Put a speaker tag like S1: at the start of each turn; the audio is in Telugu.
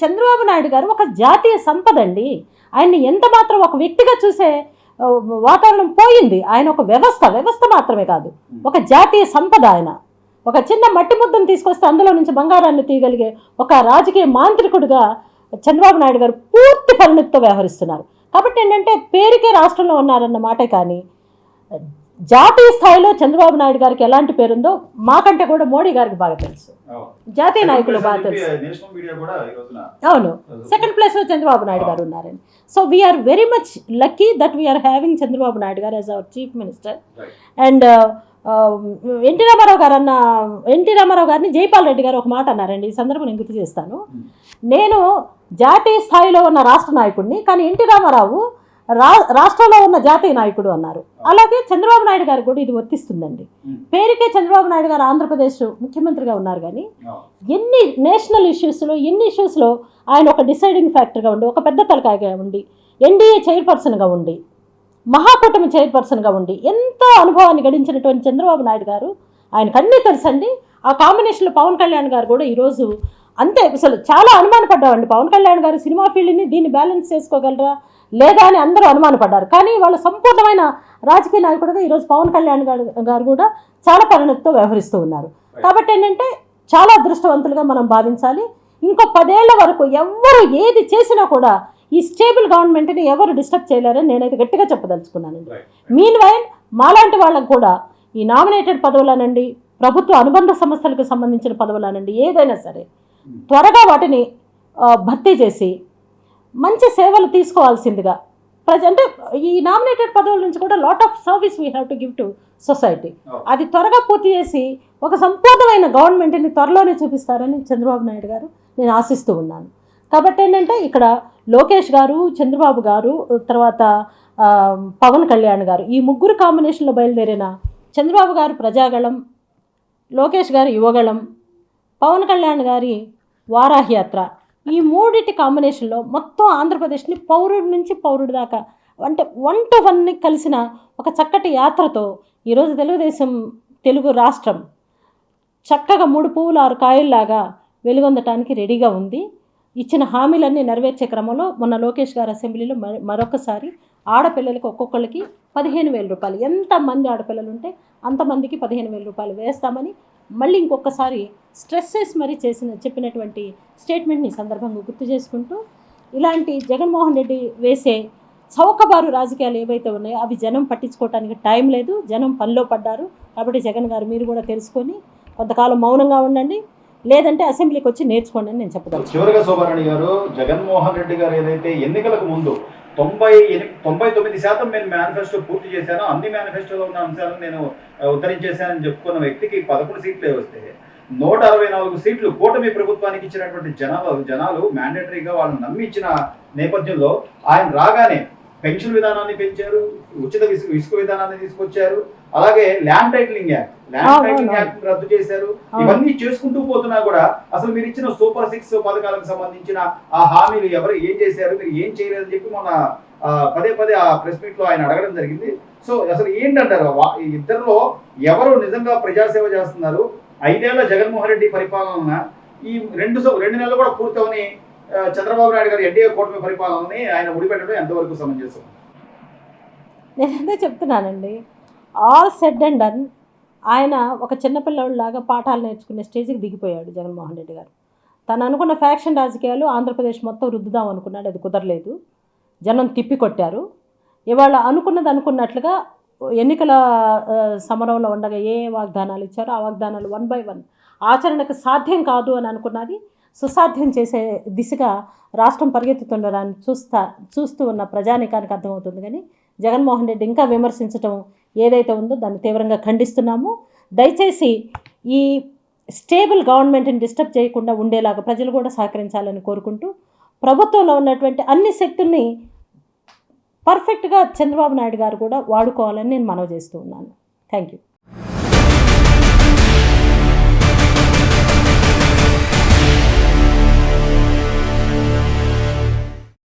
S1: చంద్రబాబు నాయుడు గారు ఒక జాతీయ సంపద అండి ఆయన్ని ఎంత మాత్రం ఒక వ్యక్తిగా చూసే వాతావరణం పోయింది. ఆయన ఒక వ్యవస్థ వ్యవస్థ మాత్రమే కాదు. ఒక జాతీయ సంపద ఆయన. ఒక చిన్న మట్టి ముద్దను తీసుకొస్తే అందులో నుంచి బంగారాన్ని తీయగలిగే ఒక రాజకీయ మాంత్రికుడిగా చంద్రబాబు నాయుడు గారు పూర్తి పరిణతితో వ్యవహరిస్తున్నారు. కాబట్టి ఏంటంటే పేరుకే రాష్ట్రంలో ఉన్నారన్న మాటే కానీ జాతీయ స్థాయిలో చంద్రబాబు నాయుడు గారికి ఎలాంటి పేరుందో మాకంటే కూడా మోడీ గారికి బాగా తెలుసు. జాతీయ నాయకులు బాగా తెలుసు. అవును. సెకండ్ ప్లేస్లో చంద్రబాబు నాయుడు గారు ఉన్నారండి so we are very much lucky that we are having Chandrababu Naidu garu as our chief minister. And NT Rama Rao garu అన్న ఎన్టీ రామారావు గారిని జైపాల్ రెడ్డి గారు ఒక మాట అన్నారండి. ఈ సందర్భం నేను గుర్తు చేస్తాను.
S2: Hmm.
S1: నేను జాతీయ స్థాయిలో ఉన్న రాష్ట్ర నాయకుడిని కానీ ఎన్టీ రామారావు రాష్ట్రంలో ఉన్న జాతీయ నాయకుడు అన్నారు. అలాగే చంద్రబాబు నాయుడు గారు కూడా ఇది వర్తిస్తుందండి. పేరుకే చంద్రబాబు నాయుడు గారు ఆంధ్రప్రదేశ్ ముఖ్యమంత్రిగా ఉన్నారు కానీ ఎన్ని నేషనల్ ఇష్యూస్లో ఎన్ని ఇష్యూస్లో ఆయన ఒక డిసైడింగ్ ఫ్యాక్టర్గా ఉండి ఒక పెద్ద తలకాయగా ఉండి ఎన్డీఏ చైర్పర్సన్గా ఉండి మహాకూటమి చైర్పర్సన్గా ఉండి ఎంతో అనుభవాన్ని గడించినటువంటి చంద్రబాబు నాయుడు గారు ఆయనకు అన్నీ తెలుసండి. ఆ కాంబినేషన్లో పవన్ కళ్యాణ్ గారు కూడా ఈరోజు అంతే. అసలు చాలా అనుమానపడ్డామండి. పవన్ కళ్యాణ్ గారు సినిమా ఫీల్డ్ని దీన్ని బ్యాలెన్స్ చేసుకోగలరా? లేదా అని అందరూ అనుమానపడ్డారు. కానీ వాళ్ళ సంపూర్ణమైన రాజకీయ నాయకుడిగా ఈరోజు పవన్ కళ్యాణ్ గారు గారు కూడా చాలా పరిణతితో వ్యవహరిస్తూ ఉన్నారు. కాబట్టి ఏంటంటే చాలా అదృష్టవంతులుగా మనం భావించాలి. ఇంకో పదేళ్ళ వరకు ఎవరు ఏది చేసినా కూడా ఈ స్టేబుల్ గవర్నమెంట్ని ఎవరు డిస్టర్బ్ చేయలేరని నేనైతే గట్టిగా చెప్పదలుచుకున్నానండి
S2: Right.
S1: మీన్ వైల్ మాలాంటి వాళ్ళకు కూడా ఈ నామినేటెడ్ పదవులనండి ప్రభుత్వ అనుబంధ సంస్థలకు సంబంధించిన పదవులనండి ఏదైనా సరే త్వరగా వాటిని భర్తీ చేసి మంచి సేవలు తీసుకోవాల్సిందిగా. ప్రజ అంటే ఈ నామినేటెడ్ పదవుల నుంచి కూడా lot of service we have to give to society. అది త్వరగా పూర్తి చేసి ఒక సంపూర్ణమైన గవర్నమెంట్ని త్వరలోనే చూపిస్తారని చంద్రబాబు నాయుడు గారు నేను ఆశిస్తూ ఉన్నాను. కాబట్టి ఏంటంటే ఇక్కడ లోకేష్ గారు చంద్రబాబు గారు తర్వాత పవన్ కళ్యాణ్ గారు ఈ ముగ్గురు కాంబినేషన్లో బయలుదేరిన చంద్రబాబు గారు ప్రజాగళం లోకేష్ గారు యువగళం పవన్ కళ్యాణ్ గారి వారాహయాత్ర ఈ మూడిటి కాంబినేషన్లో మొత్తం ఆంధ్రప్రదేశ్ని పౌరుడి నుంచి పౌరుడి దాకా అంటే వన్ టు వన్ని కలిసిన ఒక చక్కటి యాత్రతో ఈరోజు తెలుగుదేశం తెలుగు రాష్ట్రం చక్కగా మూడు పువ్వులు ఆరు కాయల్లాగా వెలుగొందటానికి రెడీగా ఉంది. ఇచ్చిన హామీలన్నీ నెరవేర్చే క్రమంలో మొన్న లోకేష్ గారు అసెంబ్లీలో మరొకసారి ఆడపిల్లలకి ఒక్కొక్కరికి పదిహేను వేల రూపాయలు. ఎంతమంది ఆడపిల్లలు ఉంటే అంతమందికి పదిహేను వేల రూపాయలు వేస్తామని మళ్ళీ ఇంకొకసారి స్ట్రెస్ చేసి మరీ చేసిన చెప్పినటువంటి స్టేట్మెంట్ని ఈ సందర్భంగా గుర్తు చేసుకుంటూ ఇలాంటి జగన్మోహన్ రెడ్డి వేసే చౌకబారు రాజకీయాలు ఏవైతే ఉన్నాయో అవి జనం పట్టించుకోవటానికి టైం లేదు జనం పనిలో పడ్డారు. కాబట్టి జగన్ గారు మీరు కూడా తెలుసుకొని కొంతకాలం మౌనంగా ఉండండి. లేదంటే అసెంబ్లీకి వచ్చి నేర్చుకోండి అని నేను చెప్పగలను
S2: చివరిగా శోభారాణి గారు జగన్మోహన్ రెడ్డి గారు ఏదైతే ఎన్నికలకు ముందు తొంభై ఎని- తొంభై తొమ్మిది శాతం నేను మేనిఫెస్టో పూర్తి చేశాను. అన్ని మేనిఫెస్టోలో ఉన్న అంశాలను నేను ఉద్ధరించేశానని చెప్పుకున్న వ్యక్తికి పదకొండు సీట్లే వస్తే నూట అరవై నాలుగు సీట్లు కూటమి ప్రభుత్వానికి ఇచ్చినటువంటి జనాలు జనాలు మ్యాండేటరీగా వాళ్ళని నమ్మి ఇచ్చిన నేపథ్యంలో ఆయన రాగానే పెన్షన్ విధానాన్ని పెంచారు ఉచిత ఇసుక విధానాన్ని తీసుకొచ్చారు అలాగే land titling act land titling. Act రద్దు చేశారు. ఇవన్నీ చేసుకుంటూ పోతున్నా కూడా అసలు మీరు ఇచ్చిన సూపర్ సిక్స్ పథకాలకు సంబంధించిన ఆ హామీలు ఎవరు ఏం చేశారు మీరు ఏం చేయలేదని చెప్పి మొన్న ఆ, పదే పదే ఆ ప్రెస్ మీట్లో ఆయన అడగడం జరిగింది సో అసలు ఏంటంటారు ఇద్దరిలో ఎవరు నిజంగా ప్రజాసేవ చేస్తున్నారు ఐదేళ్ళ జగన్మోహన్ రెడ్డి పరిపాలన ఈ రెండు రెండు నెలలు కూడా పూర్తవని చంద్రబాబు నాయుడు గారు ఎన్డీఏ కూటమి పరిపాలనని ఆయన ముడిపెట్టడం ఎంతవరకు సమంజసం?
S1: నేనైతే చెప్తున్నానండి. All said and done. ఆయన ఒక చిన్నపిల్లలాగా పాఠాలు నేర్చుకునే స్టేజ్కి దిగిపోయాడు జగన్మోహన్ రెడ్డి గారు. తను అనుకున్న ఫ్యాక్షన్ రాజకీయాలు ఆంధ్రప్రదేశ్ మొత్తం రుద్దుదాం అనుకున్నాడు. అది కుదరలేదు. జనం తిప్పికొట్టారు ఇవాళ అనుకున్నది అనుకున్నట్లుగా ఎన్నికల సమరంలో ఉండగా ఏ వాగ్దానాలు ఇచ్చారో ఆ వాగ్దానాలు వన్ బై వన్ ఆచరణకు సాధ్యం కాదు అని అనుకున్నది సుసాధ్యం చేసే దిశగా రాష్ట్రం పరిగెత్తుతుండడాన్ని చూస్తా చూస్తూ ఉన్న ప్రజానికానికి అర్థమవుతుంది. కానీ జగన్మోహన్ రెడ్డి ఇంకా విమర్శించడం ఏదైతే ఉందో దాన్ని తీవ్రంగా ఖండిస్తున్నాము. దయచేసి ఈ స్టేబుల్ గవర్నమెంట్ని డిస్టర్బ్ చేయకుండా ఉండేలాగా ప్రజలు కూడా సహకరించాలని కోరుకుంటూ ప్రభుత్వంలో ఉన్నటువంటి అన్ని శక్తుల్ని పర్ఫెక్ట్గా చంద్రబాబు నాయుడు గారు కూడా వాడుకోవాలని నేను మనవి చేస్తూ ఉన్నాను. Thank you